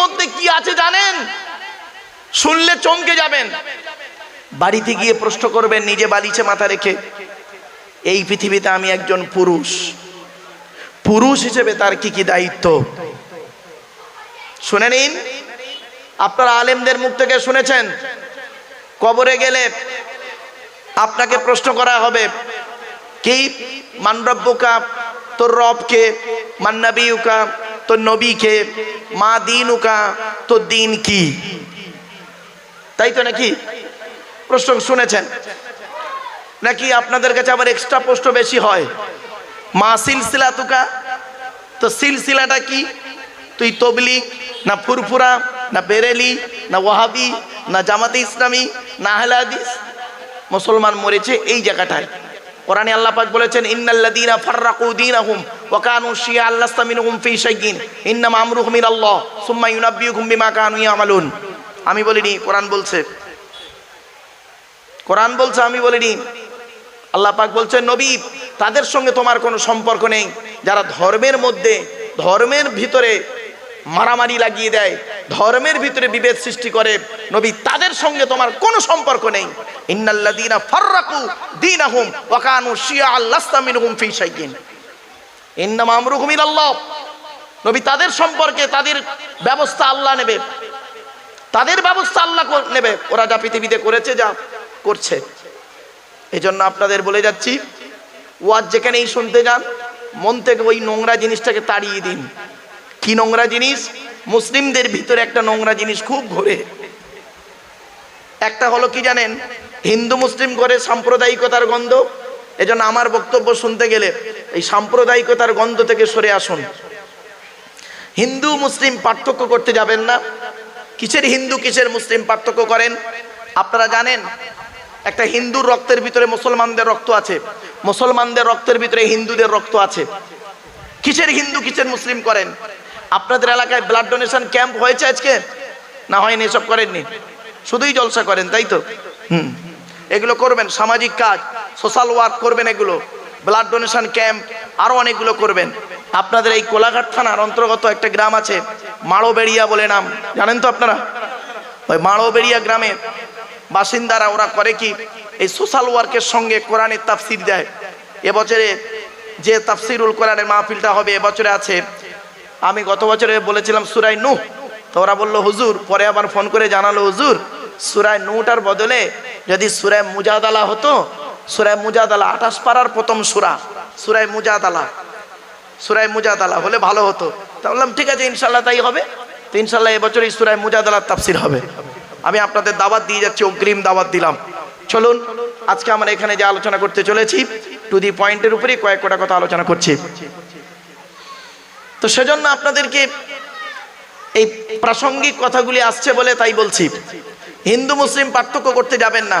মধ্যে কি আছে জানেন? শুনলে চমকে যাবেন। বাড়িতে গিয়ে প্রশ্ন করবেন, নিজে বালিছে মাথা রেখে, এই পৃথিবীতে আমি একজন পুরুষ। পুরুষ হিসেবে তার কি কি দায়িত্ব? শুনে নিন। আপনারা আলেমদের মুখ থেকে শুনেছেন? কবরে গেলে আপনাকে প্রশ্ন করা হবে, কি? মানরব্বুকা তোর রবকে? মান্নাবিউকা তোর নবীকে, মা দিন উকা তো দিন কি? তাই তো নাকি? প্রশ্ন শুনেছেন। নাকি আপনাদের কাছে আবার এক্সট্রা প্রশ্ন বেশি হয়? মা সিলসিলা তুকা তো সিলসিলাটা কি? তুই তবলিক না ফুরফুরা, না বেরেলি, না ওয়াহাবি, না জামাতে ইসলামী, না আহলে হাদিস? মুসলমান মরেছে এই জায়গাটায়। কোরআনে আল্লাহ পাক বলেছেন, ইন্নাল্লাযীনা ফাররাকু দীনাহুম। ওয়া কানু শিয়া আল্লাস্তা আমি বলিনি, কোরআন বলছে। কোরআন বলছে, আমি বলিনি। আল্লাহ পাক নবী, তাদের সঙ্গে তোমার কোনো সম্পর্ক নেই। যারা ধর্মের মধ্যে, ধর্মের ভিতরে মারামারি লাগিয়ে দেয়, ধর্মের ভিতরে বিভেদ সৃষ্টি করে, নবী, তাদের সঙ্গে তোমার কোনো সম্পর্ক নেই। ইন্নাল্লাযীনা ফাররাকু দীনাহুম ওয়া কানু শিয়া লাস্তা মিনহুম ফি শাইইন। ইলাল্লাহ। নবী তাদের সম্পর্কে তাদের ব্যবস্থা আল্লাহ নেবে। তাদের ব্যবস্থা আল্লাহ নেবে। ওরা যা পৃথিবীতে করেছে, যা করছে। এই জন্য আপনাদের বলে যাচ্ছি, ওয়াজ যেখানেই শুনতে যান, মন থেকে ওই নোংরা জিনিসটাকে তাড়িয়ে দিন। কি নোংরা জিনিস? মুসলিমদের ভিতরে একটা নোংরা জিনিস খুব ঘোরে। একটা হলো কি জানেন? হিন্দু মুসলিম করে সাম্প্রদায়িকতার গন্ধ এজন্য আমার বক্তব্য শুনতে গেলে এই সাম্প্রদায়িকতার গন্ধ থেকে সরে আসুন। হিন্দু, মুসলিম পার্থক্য করতে যাবেন না। কিসের হিন্দু, কিসের মুসলিম পার্থক্য করেন? আপনারা জানেন, একটা হিন্দুর রক্তের ভিতরে মুসলমানদের রক্ত আছে। মুসলমানদের রক্তের ভিতরে হিন্দুদের রক্ত আছে। কিসের হিন্দু, কিসের মুসলিম করেন? আপনাদের এলাকায় ব্লাড ডোনেশন ক্যাম্প হয়েছে আজকে? না হয়নি, এসব করেননি। শুধুই জলসা করেন, তাই তো? হুম। এগুলো করবেন, সামাজিক কাজ। সোশ্যাল ওয়ার্ক করবেন এগুলো, ব্লাড ডোনেশন ক্যাম্প আরও অনেকগুলো করবেন। আপনাদের এই কোলাঘাট থানার অন্তর্গত একটা গ্রাম আছে, মাড়োবেড়িয়া বলে নাম। জানেন তো আপনারা? ওই মাড়োবেড়িয়া গ্রামে বাসিন্দারা ওরা করে কি, এই সোশ্যাল ওয়ার্কের সঙ্গে কোরআনের তাফসির দেয়। এবছরে যে তাফসিরুল কোরআনের মাহফিলটা হবে, এবছরে আছে। আমি গত বছরে বলেছিলাম সুরাই নু তো ওরা বলল, হুজুর, পরে আবার ফোন করে জানালো, হুজুর, সুরায় নুটার বদলে যদি সুরায় মুজাদালা হতো সুরায় মুজাদালা, আঠাশ পাড়ার প্রথম সুরা, সুরায় মুজাদালা। সুরায় মুজাদালা হলে ভালো হতো। তা বললাম, ঠিক আছে ইনশাল্লাহ তাই হবে। তো ইনশাল্লাহ এবছর এই সুরায় মুজাদালার তাফসির হবে। আমি আপনাদের দাওয়াত দিয়ে যাচ্ছি, অগ্রিম দাওয়াত দিলাম। চলুন, আজকে আমরা এখানে যে আলোচনা করতে চলেছি টু দি পয়েন্টের উপরেই কয়েক কটা কথা আলোচনা করছি। তো সেজন্য আপনাদেরকে এই প্রাসঙ্গিক কথাগুলি আসছে বলে তাই বলছি। হিন্দু, মুসলিম পার্থক্য করতে যাবেন না।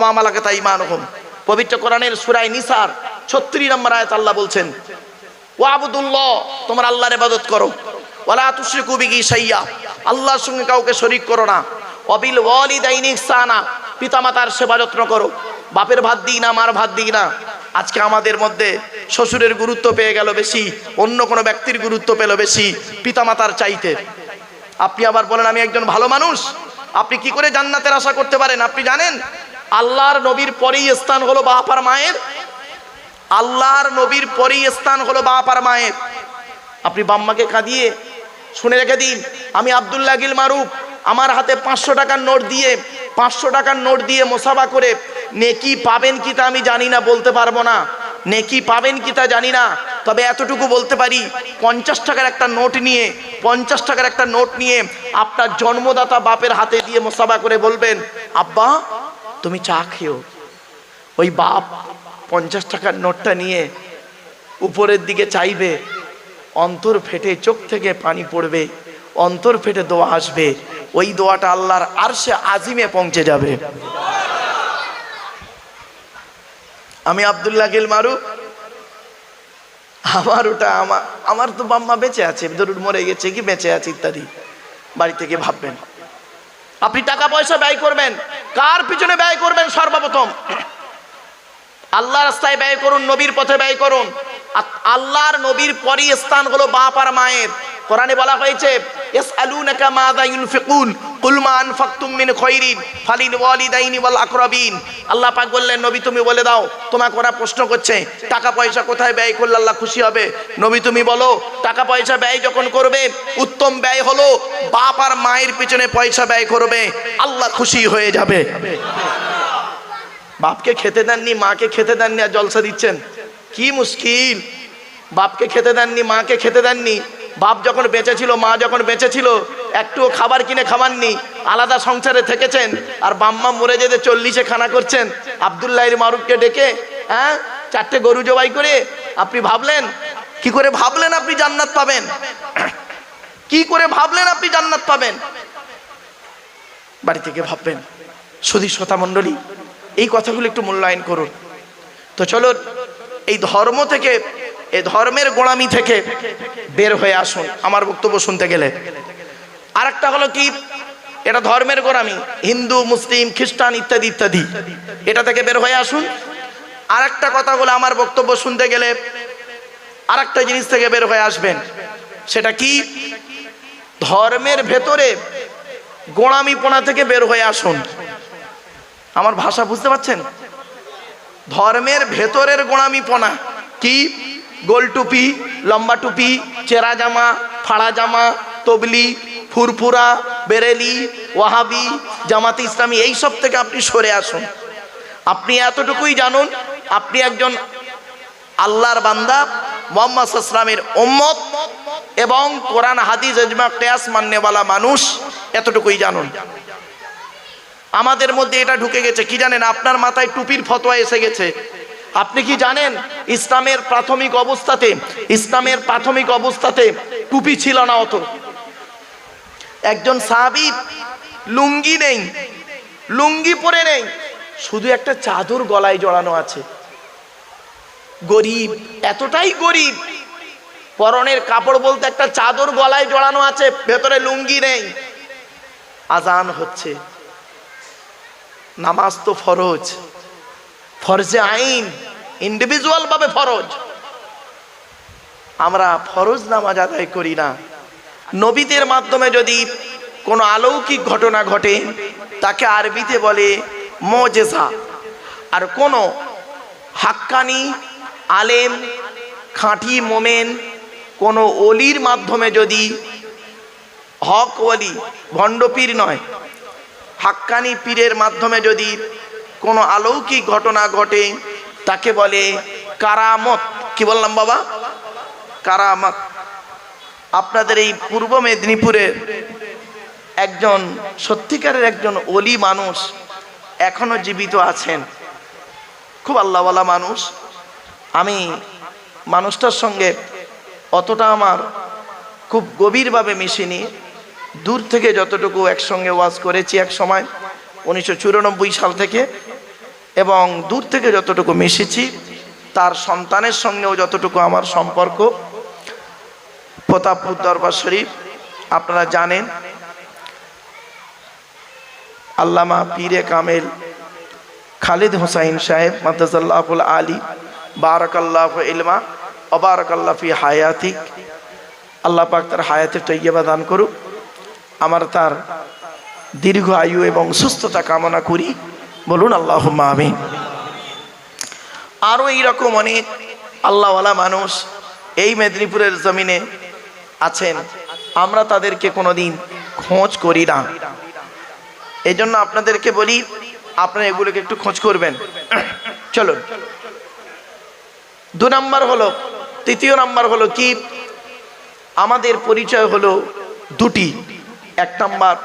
মালাকাত ঈমানুহুম পবিত্র কোরআনের সূরা নিসার 36 নম্বর আয়াত আল্লাহ বলছেন ও তোমার আল্লাহর ইবাদত করো। ওয়ালা তুশরিকু বিহি শাইয়্যা আল্লাহর সঙ্গে কাউকে শরীক করো না। অবিল ওয়ালিদাইনি পিতামাতার সেবা যত্ন করো। বাপের ভাত দিই না, মার ভাত দিই না। আজকে আমাদের মধ্যে শ্বশুরের গুরুত্ব পেয়ে গেল বেশি, অন্য কোনো ব্যক্তির গুরুত্ব পেল বেশি, পিতামাতার চাইতে। আপনি আবার বলেন, আমি একজন ভালো মানুষ? আপনি কি করে জান্নাতের আশা করতে পারেন? আপনি জানেন? আল্লাহর নবীর পরেই স্থান হলো বাপার মায়ের। আল্লাহর নবীর পরেই স্থান হলো বাপ আর মায়ের। আপনি বাম্মাকে কাঁদিয়ে শুনে রেখে দিন, আমি আবদুল্লাহ গিল মারুফ, আমার হাতে পাঁচশো টাকার নোট দিয়ে, পাঁচশো টাকার নোট দিয়ে মোসাফা করে, নেকি পাবেন কি তা আমি জানি না, বলতে পারব না। নেকি পাবেন কি তা জানি না, তবে এতটুকু বলতে পারি, পঞ্চাশ টাকার একটা নোট নিয়ে, পঞ্চাশ টাকার একটা নোট নিয়ে আপনার জন্মদাতা বাপের হাতে দিয়ে মোসাফা করে বলবেন, আব্বা তুমি চা খেও। ওই বাপ পঞ্চাশ টাকার নোটটা নিয়ে উপরের দিকে চাইবে, অন্তর ফেটে চোখ থেকে পানি পড়বে, অন্তর ফেটে দোয়া আসবে। ওই দোয়াটা আল্লাহর আর সে আজিমে পৌঁছে যাবে। আমি আবদুল্লাহ গিল মারু। আমার ওটা আমার আমার তো বাম্মা বেঁচে আছে। ধরুন মরে গেছে কি বেঁচে আছে ইত্যাদি। বাড়ি থেকে ভাববেন। আপনি টাকা পয়সা ব্যয় করবেন। কার পিছনে ব্যয় করবেন সর্বপ্রথম? আল্লাহ রাস্তায় ব্যয় করুন, নবীর পথে ব্যয় করুন। আল্লাহর নবীর পরই স্থান হলো বাপ আর মায়ের। কোরআনে বলা হয়েছে আল্লাহ পাক বললেন, নবী, তুমি বলে দাও প্রশ্ন করছে, টাকা পয়সা কোথায় ব্যয় করলে আল্লাহ খুশি হবে? নবী, তুমি বলো, টাকা পয়সা ব্যয় করবে, উত্তম ব্যয় হলো বাপ আর মায়ের পিছনে পয়সা ব্যয় করবে, আল্লাহ খুশি হয়ে যাবে। বাপকে খেতে দেননি, মাকে খেতে দেননি আর জলসা দিচ্ছেন। কি মুশকিল। বাপকে খেতে দেননি, মাকে খেতে দেননি। বাপ যখন বেঁচে ছিল, মা যখন বেঁচে ছিল, একটুও খাবার কিনে খাওয়াননি আলাদা সংসারে থেকেছেন, আর বাম্মা মরে যেতে চল্লিশে খানা করছেন। আবদুল্লাহ মারুফকে ডেকে হ্যাঁ চারটে গরু জবাই করে আপনি ভাবলেন, কি করে ভাবলেন আপনি জান্নাত পাবেন? কি করে ভাবলেন আপনি জান্নাত পাবেন? বাড়ি থেকে ভাববেন সুধী শ্রোতা মণ্ডলী এই কথাগুলো একটু মূল্যায়ন করুন। তো চলো এই ধর্ম থেকে, এই ধর্মের গোড়ামি থেকে বের হয়ে আসুন আমার বক্তব্য শুনতে গেলে। আর একটা হলো কি? এটা ধর্মের গোড়ামি, হিন্দু, মুসলিম, খ্রিস্টান ইত্যাদি ইত্যাদি। এটা থেকে বের হয়ে আসুন। আর একটা কথা হলো আমার বক্তব্য শুনতে গেলে আর একটা জিনিস থেকে বের হয়ে আসবেন। সেটা কি? ধর্মের ভেতরে গোড়ামিপনা থেকে বের হয়ে আসুন। আমার ভাষা বুঝতে পারছেন? ধর্মের ভেতরের গোড়ামিপনা। কি? গোল টুপি, লম্বা টুপি, চেরা জামা, ফাড়া জামা, তবলি, ফুরফুরা, বেরেলি, ওয়াহাবি, জামাতে ইসলামী এই সব থেকে আপনি সরে আসুন। আপনি এতটুকুই জানুন, আপনি একজন আল্লাহর বান্দা, মোহাম্মদ ইসলামের উম্মত এবং কোরআন, হাদিস এজমা কেয়াস, মান্যওয়ালা মানুষ, এতটুকুই জানুন। আমাদের মধ্যে এটা ঢুকে গেছে। কি জানেন, আপনার মাথায় টুপির ফতোয়া এসে গেছে। আপনি কি জানেন, ইসলামের প্রাথমিক অবস্থাতে, ইসলামের প্রাথমিক অবস্থাতে টুপি ছিল না অত। একজন সাহাবি, লুঙ্গি নেই, লুঙ্গি পরে নেই, শুধু একটা চাদর গলায় জড়ানো আছে। গরিব, এতটাই গরিব, পরনের কাপড় বলতে একটা চাদর গলায় জড়ানো আছে, ভেতরে লুঙ্গি নেই। আজান হচ্ছে। নামাজ তো ফরজ। ফরজে আইন ইন্ডিভিজুয়াল ভাবে ফরজ। আমরা ফরজ নামাজ আদায় করি না। নবীদের মাধ্যমে যদি কোনো অলৌকিক ঘটনা ঘটে, তাকে আরবিতে বলে মজেজা। আর কোনো হাক্কানি, আলেম, খাঁটি মোমেন, কোনো অলির মাধ্যমে যদি হক ওলি ভণ্ডপীর নয় হাক্কানি পীরের মাধ্যমে যদি কোনো অলৌকিক ঘটনা ঘটে, তাকে বলে কারামত। কি বললাম বাবা? কারামত। আপনাদের এই পূর্ব মেদিনীপুরের একজন, সত্যিকারের একজন অলি মানুষ এখনও জীবিত আছেন। খুব আল্লাহওয়ালা মানুষ। আমি মানুষটার সঙ্গে অতটা আমার খুব গভীরভাবে মিশিনি। দূর থেকে যতটুকু একসঙ্গে ওয়াজ করেছি এক সময়, উনিশশো চুরানব্বই সাল থেকে, এবং দূর থেকে যতটুকু মিশেছি, তার সন্তানের সঙ্গেও যতটুকু আমার সম্পর্ক, প্রতাপপুর দরবার শরীফ, আপনারা জানেন, আল্লামা পীরে কামেল খালিদ হুসাইন সাহেব মাতাজাল্লাহুল আলী, বারাকাল্লাহ ইলমা অবারকাল্লাহ ফি হায়াতিক, আল্লাহ পাক তার হায়াতে তৈয়বা দান করুক। আমার তার দীর্ঘ আয়ু এবং সুস্থতা কামনা করি। বলুন আল্লাহ আমি আরও এইরকম অনেক আল্লাহওয়ালা মানুষ এই মেদিনীপুরের জমিনে আছেন। আমরা তাদেরকে কোনোদিন খোঁজ করি না। এই জন্য আপনাদেরকে বলি, আপনারা এগুলোকে একটু খোঁজ করবেন। চলুন। দু নাম্বার হলো, তৃতীয় নাম্বার হলো কি? আমাদের পরিচয় হলো দুটি। এক নাম্বার,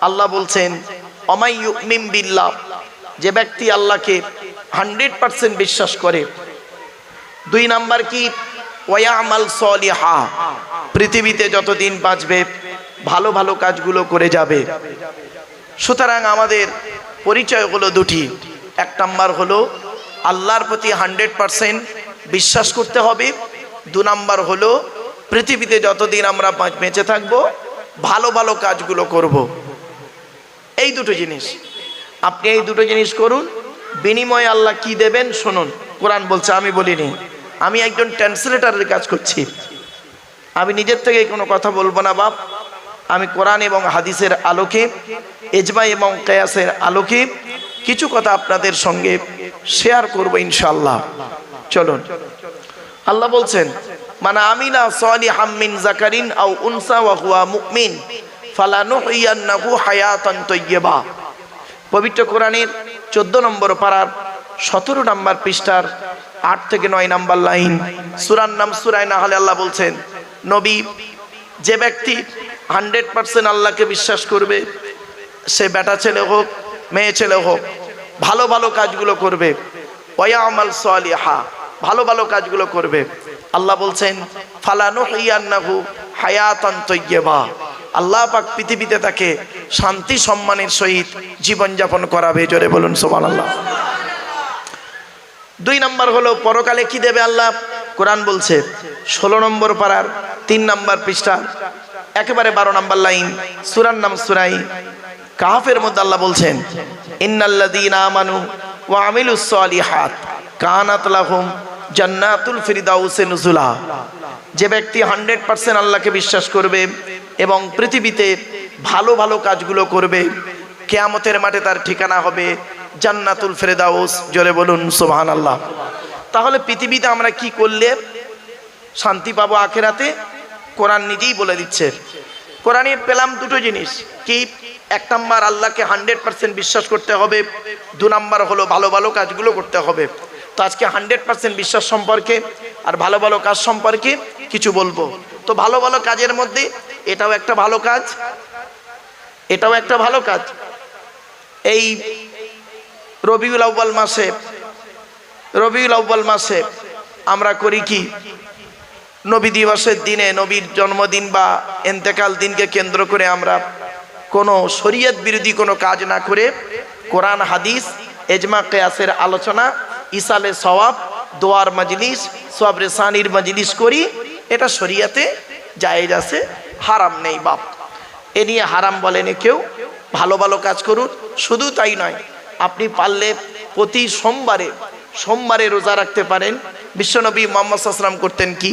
আল্লাহ বলছেন অমাইমিম বিল্লাহ যে ব্যক্তি আল্লাহকে হান্ড্রেড পার্সেন্ট বিশ্বাস করে। দুই নাম্বার কি? ওয়ামাল সলিহা পৃথিবীতে যতদিন বাঁচবে, ভালো ভালো কাজগুলো করে যাবে। সুতরাং আমাদের পরিচয় হলো দুটি। এক নাম্বার হলো, আল্লাহর প্রতি হান্ড্রেড পারসেন্ট বিশ্বাস করতে হবে। দু নাম্বার হলো, পৃথিবীতে যতদিন আমরা বেঁচে থাকব ভালো ভালো কাজগুলো করব। এই দুটো জিনিস। আপনি এই দুটো জিনিস করুন, বিনিময়ে আল্লাহ কি দেবেন শুনুন। কোরআন বলছে, আমি বলিনি, আমি একজন ট্রান্সলেটারের কাজ করছি। আমি নিজের থেকে কোনো কথা বলব না, বাপ। আমি কোরআন এবং হাদিসের আলোকে এজমা এবং কেয়াসের আলোকে কিছু কথা আপনাদের সঙ্গে শেয়ার করব ইনশাল্লাহ চলুন। আল্লাহ বলছেন মানে আমিলা সলি হাম্মিন জাকারিন আও উনসা ওয়া হুয়া মুকমিন ফালানুহিয়ান্নাহু হায়াতান তাইয়্যিবা পবিত্র কোরআনের চোদ্দ নম্বর পাড়ার সতেরো নম্বর পৃষ্ঠার আট থেকে নয় নম্বর লাইন, সুরার নাম সুরায় না হলে আল্লাহ বলছেন, নবী, যে ব্যক্তি হান্ড্রেড পার্সেন্ট আল্লাহকে বিশ্বাস করবে, সে বেটা ছেলে হোক, মেয়ে ছেলে হোক, ভালো ভালো কাজগুলো করবে, ওয়া আমাল সালিহা, ভালো ভালো কাজগুলো করবে আল্লাহ বলছেন ফালানু হিয়ান্নাহু হায়াতান তৈয়বা। আল্লাহ পাক পৃথিবীতে তাকে শান্তি সম্মানের সহিত জীবনযাপন করাবে। জোরে বলুন সোমান আল্লাহ দুই নম্বর হলো, পরকালে কি দেবে আল্লাহ? কোরআন বলছে, ষোলো নম্বর পাড়ার তিন নম্বর পৃষ্ঠা, একেবারে বারো নম্বর লাইন, সুরার নাম সুরাই। কাহাফের মধ্যে আল্লাহ বলছেন, ইন্নাল্লাযীনা আমানু ওয়া আমিলুস সালিহাত, কানাত লাহুম জান্নাতুল ফিরদাউসে নুজুলা। যে ব্যক্তি হান্ড্রেড পার্সেন্ট আল্লাহকে বিশ্বাস করবে এবং পৃথিবীতে ভালো ভালো কাজগুলো করবে, কেয়ামতের মাঠে তার ঠিকানা হবে জান্নাতুল ফেরেদাউস। জোরে বলুন সোহান আল্লাহ তাহলে পৃথিবীতে আমরা কি করলে শান্তি পাবো আখেরাতে? কোরআন নিজেই বলে দিচ্ছে। কোরআনে পেলাম দুটো জিনিস। কি? এক নাম্বার, আল্লাহকে হান্ড্রেড পার্সেন্ট বিশ্বাস করতে হবে। দু নাম্বার হলো ভালো ভালো কাজগুলো করতে হবে। তো আজকে হান্ড্রেড পার্সেন্ট বিশ্বাস সম্পর্কে আর ভালো ভালো কাজ সম্পর্কে কিছু বলব। তো ভালো ভালো কাজের মধ্যে এটাও একটা ভালো কাজ, এটাও একটা ভালো কাজ। এই রবিউল আউ্বাল মাসে, রবিউল আউ্বাল মাসে আমরা করি কি? নবী দিবসের দিনে নবীর জন্মদিন বা এন্তেকাল দিনকে কেন্দ্র করে আমরা কোনো শরীয়ত বিরোধী কোনো কাজ না করে কোরআন, হাদিস, এজমা, কেয়াসের আলোচনা ইসালে সওয়াব দোয়ার মজলিস সব রেসানির মজলিস করি। এটা শরিয়াতে জায়েজ আছে, হারাম নেই বাপ। এ নিয়ে হারাম বলেনি কেউ, ভালো ভালো কাজ করুন। শুধু তাই নয়, আপনি পারলে প্রতি সোমবারে সোমবারে রোজা রাখতে পারেন। বিশ্বনবী মোহাম্মদ সাল্লাম করতেন কি?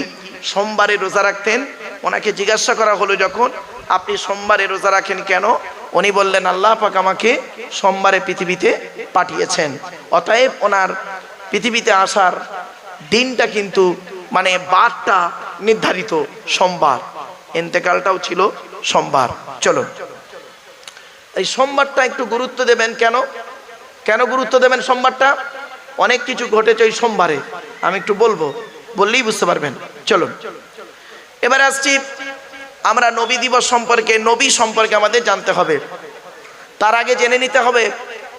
সোমবারে রোজা রাখতেন। ওনাকে জিজ্ঞাসা করা হলো যখন, আপনি সোমবারে রোজা রাখেন কেন? উনি বললেন, আল্লাহ পাক আমাকে সোমবারে পৃথিবীতে পাঠিয়েছেন। অতএব ওনার পৃথিবীতে আসার দিনটা কিন্তু মানে বারটা নির্ধারিত সোমবার। এন্তেকালটাও ছিল সোমবার। চলো এই সোমবারটা একটু গুরুত্ব দেবেন কেন? কেন গুরুত্ব দেবেন সোমবারটা? অনেক কিছু ঘটেছে ওই সোমবারে। আমি একটু বলব, বললেই বুঝতে পারবেন। চলুন। এবার আসছি আমরা নবী দিবস সম্পর্কে, নবী সম্পর্কে আমাদের জানতে হবে। তার আগে জেনে নিতে হবে,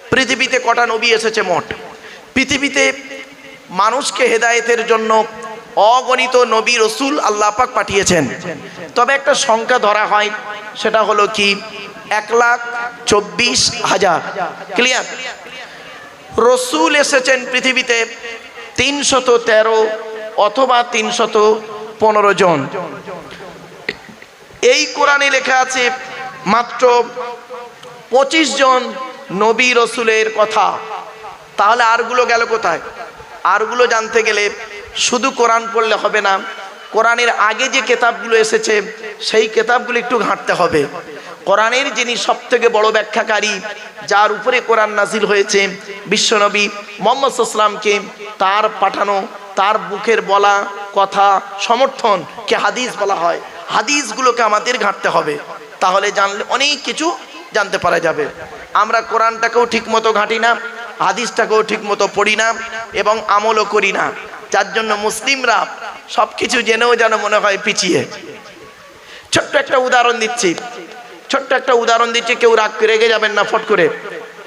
পৃথিবীতে কটা নবী এসেছে মোট। পৃথিবীতে মানুষকে হেদায়েতের জন্য অগণিত নবী রসুল আল্লাহ পাক পাঠিয়েছেন। তবে একটা সংখ্যা ধরা হয়, সেটা হলো কি? এক লাখ চব্বিশ হাজার। ক্লিয়ার রসুল এসেছেন পৃথিবীতে তিনশত তেরো অথবা তিনশত পনেরো জন। এই কোরআনে লেখা আছে মাত্র পঁচিশ জন নবী রসুলের কথা। তাহলে আরগুলো গেল কোথায়? আরগুলো জানতে গেলে শুধু কোরআন পড়লে হবে না, কোরআনের আগে যে কেতাবগুলো এসেছে, সেই কেতাবগুলো একটু ঘাঁটতে হবে। কোরআনের যিনি সব থেকে বড় ব্যাখ্যাকারী, যার উপরে কোরআন নাজিল হয়েছে, বিশ্বনবী মোহাম্মদ ইসলামকে তার পাঠানো, তার বুকের বলা কথা, সমর্থন কে হাদিস বলা হয়, হাদিসগুলোকে আমাদের ঘাঁটতে হবে। তাহলে জানলে অনেক কিছু জানতে পারা যাবে। আমরা কোরআনটাকেও ঠিক মতো ঘাঁটি না হাদিসটাকেও ঠিক মতো পড়ি না এবং আমলও করি না। যার জন্য মুসলিমরা সব কিছু জেনেও যেন মনে হয় পিছিয়ে। ছোট্ট একটা উদাহরণ দিচ্ছি। ছোট্ট একটা উদাহরণ দিচ্ছি, কেউ রাগ রেগে যাবেন না, ফট করে।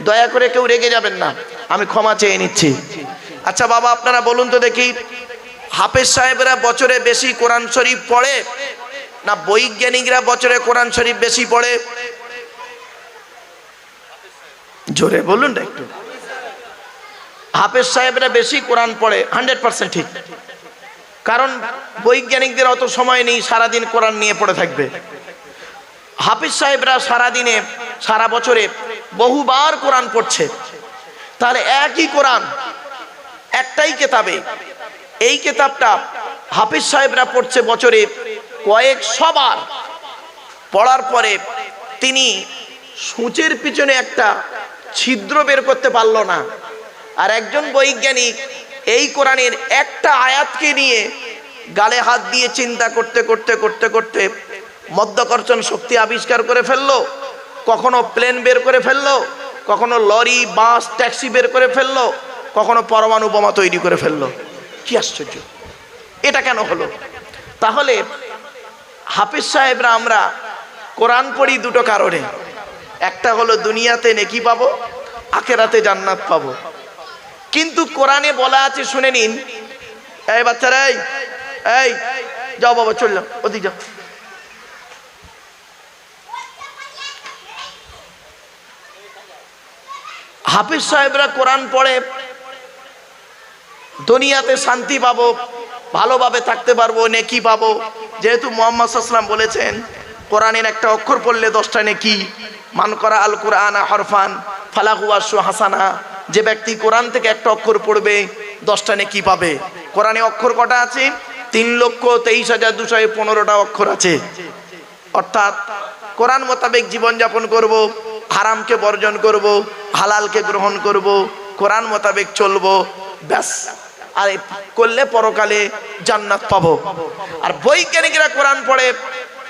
দয়া করে কেউ রেগে যাবেন না, আমি ক্ষমা চেয়ে নিচ্ছি। আচ্ছা বাবা, আপনারা বলুন তো দেখি, হাফেজ সাহেবরা বছরে বেশি কোরআন শরীফ পড়ে না বৈজ্ঞানিকরা বছরে কোরআন শরীফ বেশি পড়ে? জোরে বলুন না একটু। হাফেজ সাহেবরা বেশি কোরআন পড়ে, হান্ড্রেড পার্সেন্ট ঠিক। কারণ বৈজ্ঞানিকদের অত সময় নেই, সারাদিন কোরআন নিয়ে পড়ে থাকবে। হাফিজ সাহেবরা সারাদিনে, সারা বছরে বহুবার কোরআন পড়ছে। তাহলে একই কোরআন, একটাই কেতাবে। এই কেতাবটা হাফিজ সাহেবরা পড়ছে বছরে কয়েক সবার পড়ার পরে তিনি সূচের পিছনে একটা ছিদ্র বের করতে পারল না। আর একজন বৈজ্ঞানিক এই কোরআনের একটা আয়াতকে নিয়ে গালে হাত দিয়ে চিন্তা করতে করতে করতে করতে মধ্যাকর্ষণ শক্তি আবিষ্কার করে ফেলল, কখনো প্লেন বের করে ফেলল, কখনো লরি, বাস, ট্যাক্সি বের করে ফেলল, কখনো পরমাণু বোমা তৈরি করে ফেলল। কি আশ্চর্য! এটা কেন হলো? তাহলে হাফিজ সাহেবরা আমরা কোরআন পড়ি দুটো কারণে। একটা হলো দুনিয়াতে নেকি পাবো, আখেরাতে জান্নাত পাবো। কিন্তু কোরআনে বলা আছে, শুনে নিন। এই বাচ্চারা, এই এই, যাও বাবা চললাম ওদিক যাও। হাফিজ সাহেবরা কোরআন পড়ে, দুনিয়াতে শান্তি পাবো, ভালোভাবে থাকতে পারব, নেকি পাবো। যেহেতু মোহাম্মদ সাল্লাম বলেছেন, কোরআনের একটা অক্ষর পড়লে দশটা নেকি। মান করা আল কোরআন হরফান ফালাহুয়াসু হাসানা যে ব্যক্তি কোরআন থেকে একটা অক্ষর পড়বে, দশটা নেকি পাবে। কোরআনে অক্ষর কটা আছে? তিন লক্ষ তেইশ হাজার দুশো পনেরোটা অক্ষর আছে। অর্থাৎ কোরআন মোতাবেক জীবনযাপন করব, হারামকে বর্জন করব, হালালকে গ্রহণ করব, কোরআন মোতাবেক চলবো, ব্যাস। আর করলে পরকালে জান্নাত পাবো। আর বৈজ্ঞানিকরা কোরআন পড়ে,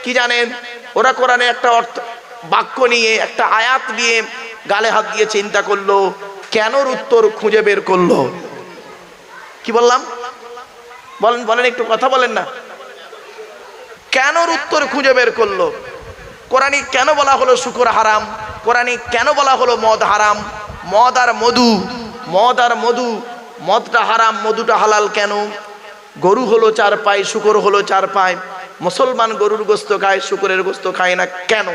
কি জানেন? ওরা কোরআনে একটা অর্থ বাক্য নিয়ে, একটা আয়াত নিয়ে গালে হাত দিয়ে চিন্তা করল কেনর উত্তর খুঁজে বের করল? কি বললাম? বলেন বলেন, একটু কথা বলেন না। কেনর উত্তর খুঁজে বের করল? কোরআনে কেন বলা হলো শুকুর হারাম? কোরআনে কেন বলা হলো মদ হারাম? মদ আর মধু, মদ আর মধু, মদটা হারাম, মধুটা হালাল কেন? গরু হলো চার পায়ে, শুকর হলো চার পায়ে। মুসলমান গরুর গোস্ত খায়, শুকরের গোস্ত খায় না কেন?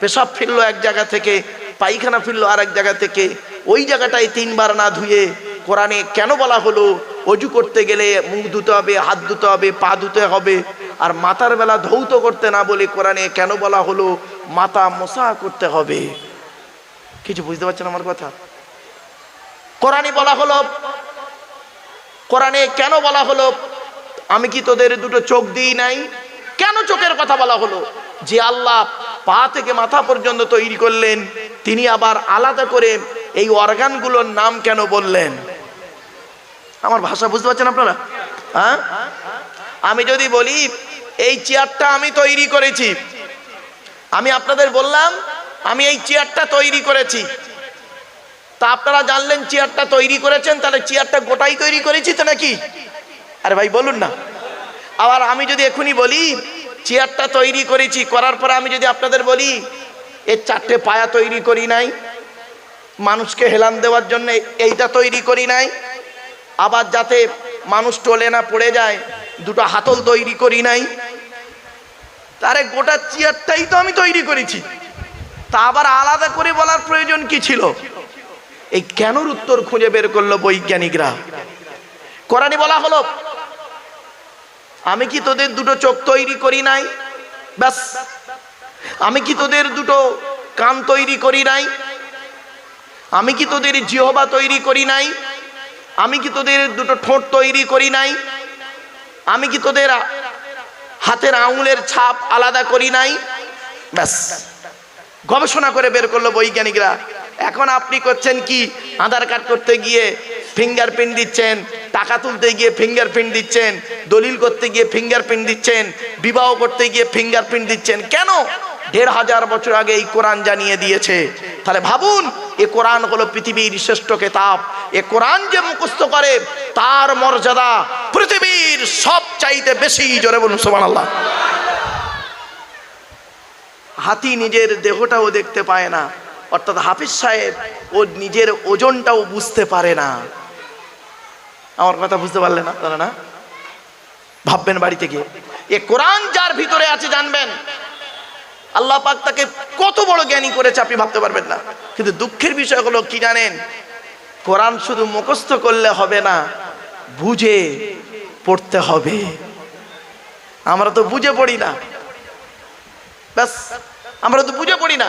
পেশাব ফিরলো এক জায়গা থেকে পায়খানা ফিরলো আর এক জায়গা থেকে। ওই জায়গাটায় তিনবার না ধুয়ে কোরআনে কেন বলা হলো? অজু করতে গেলে মুখ ধুতে হবে, হাত ধুতে হবে, পা ধুতে হবে। আর মাথার বেলা ধৌত করতে না বলে কোরআনে কেন বলা হলো? মাথা মশা করতে হবে। কিছু বুঝতে পারছেন আমার কথা? কোরআনে বলা হলো, কোরআনে কেন বলা হলো? আমি কি তোদের দুটো চোখ দিই নাই? কেন চোখের কথা বলা হলো? যে আল্লাহ পা থেকে মাথা পর্যন্ত তৈরি করলেন। তিনি আবার আলাদা করে এই অর্গানগুলোর নাম কেন বললেন? আমার ভাষা বুঝতে পারছেন আপনারা? হ্যাঁ? আমি যদি বলি, এই চেয়ারটা আমি তৈরি করেছি। আমি আপনাদের বললাম, আমি এই চেয়ারটা তৈরি করেছি। তা আপনারা জানলেন চেয়ারটা তৈরি করেছেন, তাহলে চেয়ারটা গোটাই তৈরি করেছি তো নাকি? আরে ভাই, বলুন না। আবার আমি যদি এখনই বলি চেয়ারটা তৈরি করেছি, করার পরে আমি যদি আপনাদের বলি এর চারটে পায়া তৈরি করি নাই, মানুষকে হেলান দেওয়ার জন্য এইটা তৈরি করি নাই, আবার যাতে মানুষ টলে না পড়ে যায়, দুটো হাতল তৈরি করি নাই, তারে গোটা চেয়ারটাই তো আমি তৈরি করেছি। তা আবার আলাদা করে বলার প্রয়োজন কি ছিল? এই কেনর উত্তর খুঁজে বের করল বৈজ্ঞানিকরা। কোরআনে বলা হলো আমি কি তোদের দুটো চোখ তৈরি করি নাই? ব্যাস। আমি কি তোদের দুটো কান তৈরি করি নাই? আমি কি তোদের জিহবা তৈরি করি নাই? আমি কি তোদের দুটো ঠোঁট তৈরি করি নাই? আমি কি তোদের হাতের আঙুলের ছাপ আলাদা করি নাই? ব্যাস। গবেষণা করে বের করল বৈজ্ঞানিকরা। এখন আপনি করছেন কি? আধার কার্ড করতে গিয়ে ফিঙ্গারপ্রিন্ট দিচ্ছেন। টাকা তুলতে গিয়ে ফিঙ্গারপ্রিন্ট দিচ্ছেন, দলিল করতে গিয়ে ফিঙ্গারপ্রিন্ট দিচ্ছেন, বিবাহ করতে গিয়ে ফিঙ্গারপ্রিন্ট দিচ্ছেন। কেন? দেড় হাজার বছর আগে এই কোরআন জানিয়ে দিয়েছে। তাহলে ভাবুন, এ কোরআন হলো পৃথিবীর শ্রেষ্ঠ কেতাব। এ কোরআন যে মুখস্থ করে, তার মর্যাদা পৃথিবীর সব চাইতে বেশি। জোরে বলুন সোমান আল্লাহ হাতি নিজের দেহটাও দেখতে পায় না। অর্থাৎ হাফিজ সাহেব, ও নিজের ওজনটাও বুঝতে পারে না। আমার কথা বুঝতে পারলে না তারা না? ভাববেন বাড়িতে গিয়ে। এ কোরআন যার ভিতরে আছে, জানবেন। আল্লাহ পাক তাকে কত বড় জ্ঞানী করেছে, আপনি ভাবতে পারবেন না। কিন্তু দুঃখের বিষয় হলো কি জানেন? কোরআন শুধু মুখস্থ করলে হবে না, বুঝে পড়তে হবে। আমরা তো বুঝে পড়ি না। ব্যাস, আমরা তো বুঝে পড়ি না।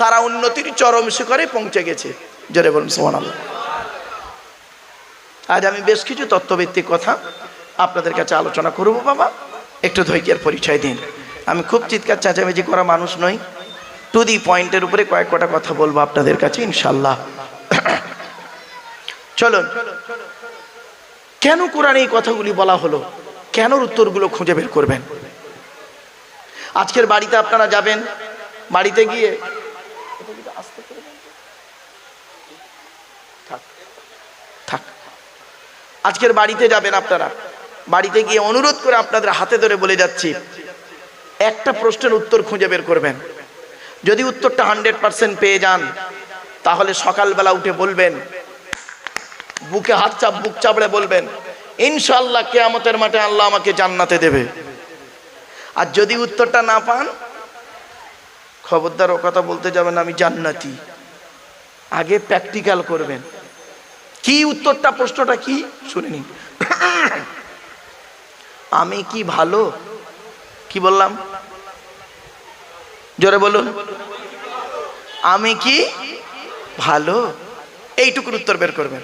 তারা উন্নতির চরম শিখরে পৌঁছে গেছে। জোরে বলুন সোমান আজ আমি বেশ কিছু তত্ত্বভিত্তিক কথা আপনাদের কাছে আলোচনা করব বাবা। একটু ধৈর্যের পরিচয় দিন। আমি খুব চিৎকার চেঁচামেচি করা মানুষ নই। টু দি পয়েন্টের উপরে কয়েক কটা কথা বলব আপনাদের কাছে ইনশাল্লাহ চলুন। কেন কোরআন এই কথাগুলি বলা হলো? কেন উত্তরগুলো খুঁজে বের করবেন? আজকের বাড়িতে আপনারা যাবেন, বাড়িতে গিয়ে থাক থাক আজকের বাড়িতে যাবেন আপনারা। বাড়িতে গিয়ে অনুরোধ করে আপনাদের হাতে ধরে বলে যাচ্ছি, একটা প্রশ্নের উত্তর খুঁজে বের করবেন। যদি উত্তরটা হান্ড্রেড পার্সেন্ট পেয়ে যান, তাহলে সকালবেলা উঠে বলবেন, বুকে হাত চাপ, বুক চাপড়ে বলবেন ইনশাল্লাহ কেয়ামতের মাঠে আল্লাহ আমাকে জান্নাতে দেবে। আর যদি উত্তরটা না পান, খবরদার ও কথা বলতে যাবেন, আমি জান্নাতি। আগে প্র্যাকটিক্যাল করবেন। কি উত্তরটা, প্রশ্নটা কি? শুনে নিন। আমি কি ভালো? কি বললাম? জোরে বলুন। আমি কি ভালো? এইটুকুর উত্তর বের করবেন।